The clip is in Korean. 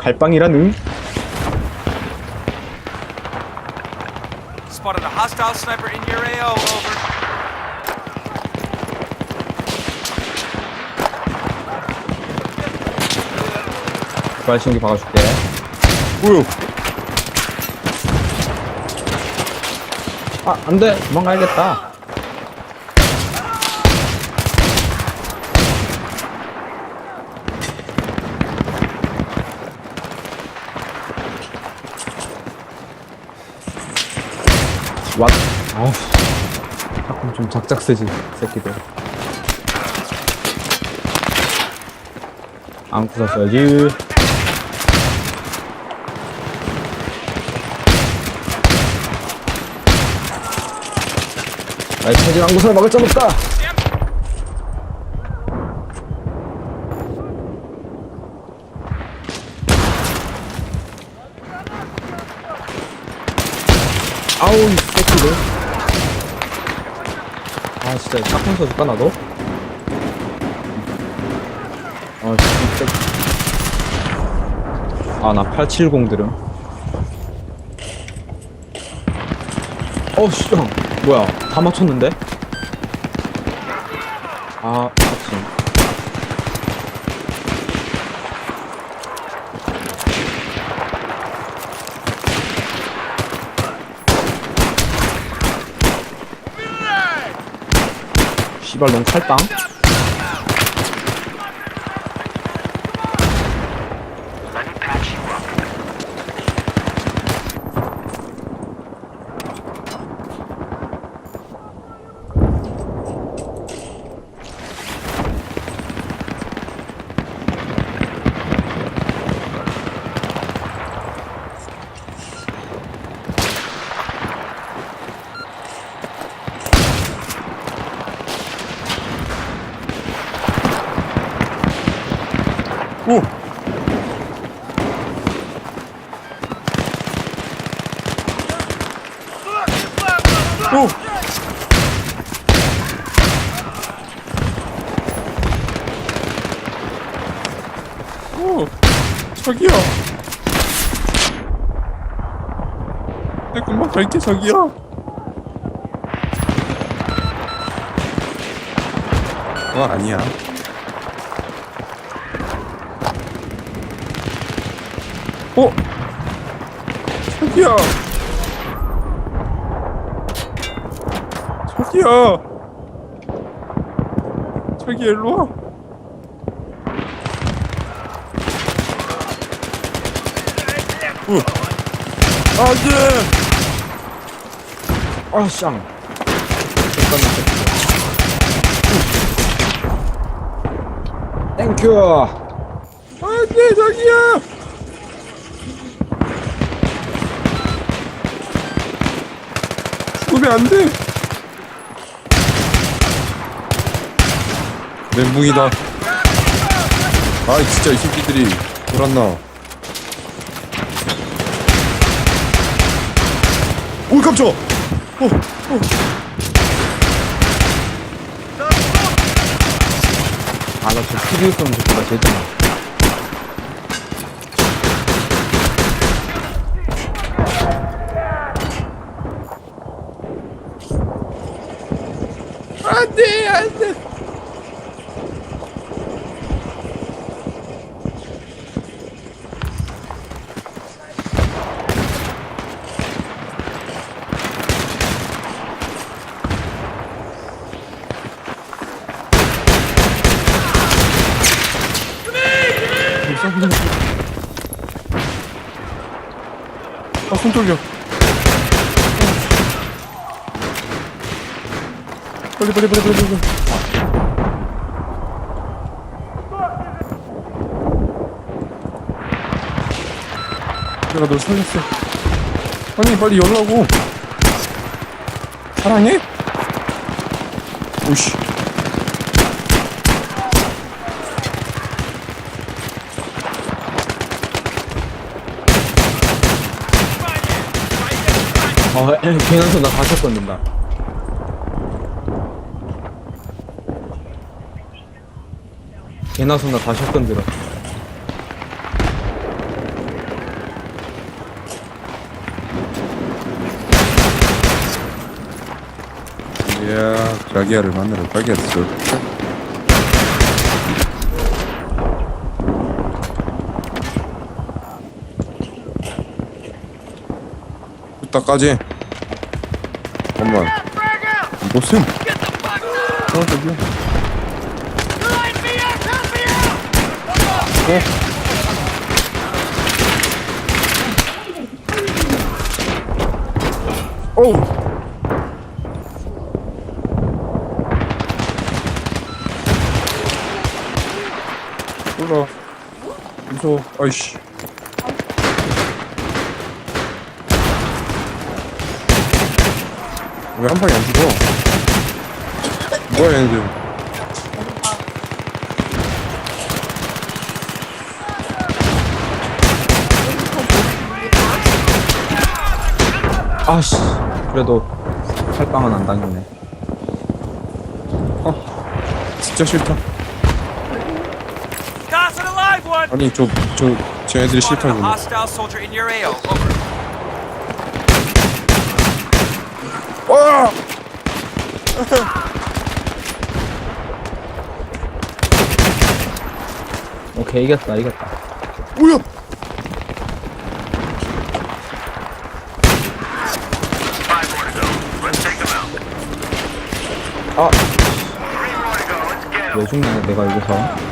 갈빵이라는 Spotted a hostile sniper in your AO. Over. 발신기 박아줄게 우유 아 안돼 도망가야겠다 아우 가끔 좀 작작세지 새끼들 안 부쉈어야지 나의 체질 한곳을 막을 점 없다. 아우 이 새끼들. 아 진짜 짝꿍 써줄까 나도? 아 진짜. 아 나 870 들음. 어우 씨 형. 뭐야 다 맞췄는데? 아 그치 씨발 넌 칼빵? 오! 오! 오! 저기요! 내 금방 갈게 저기요! 어 아니야 어? 저기요! 저기요! 저기 일로 와! 어. 안 돼! 아쌍 잠깐만 땡큐 안 돼, 저기요! 죽으면 안 돼! 멘붕이다. 아, 진짜 이 새끼들이 돌았나. 오, 깜짝! 어, 어. 아나저 쏘는 새끼가 제일 짱나 돼! 아, 손 떨려. 빨리, 빨리, 빨리, 빨리, 빨리. 내가 널 살렸어. 아니, 빨리 열라고. 사랑해? 오씨. 아 괜한 소나 다시 건든다 개나 소나 다 샷건 들어. 이야, 자기야를 만나러 가겠어. 이따까지. 잠깐만. 무슨? 어, 저기야. 어? 어우. 몰라 무서워 아이씨. 왜 한 방에 안 죽어? 뭐야 얘네들 아씨 그래도 칼빵은 안 당했네 진짜 싫다! 아니 저 저 쟤네들이. 와! 오케이 이겼다 이겼다 뭐야? 아! 왜 죽냐 내가 여기서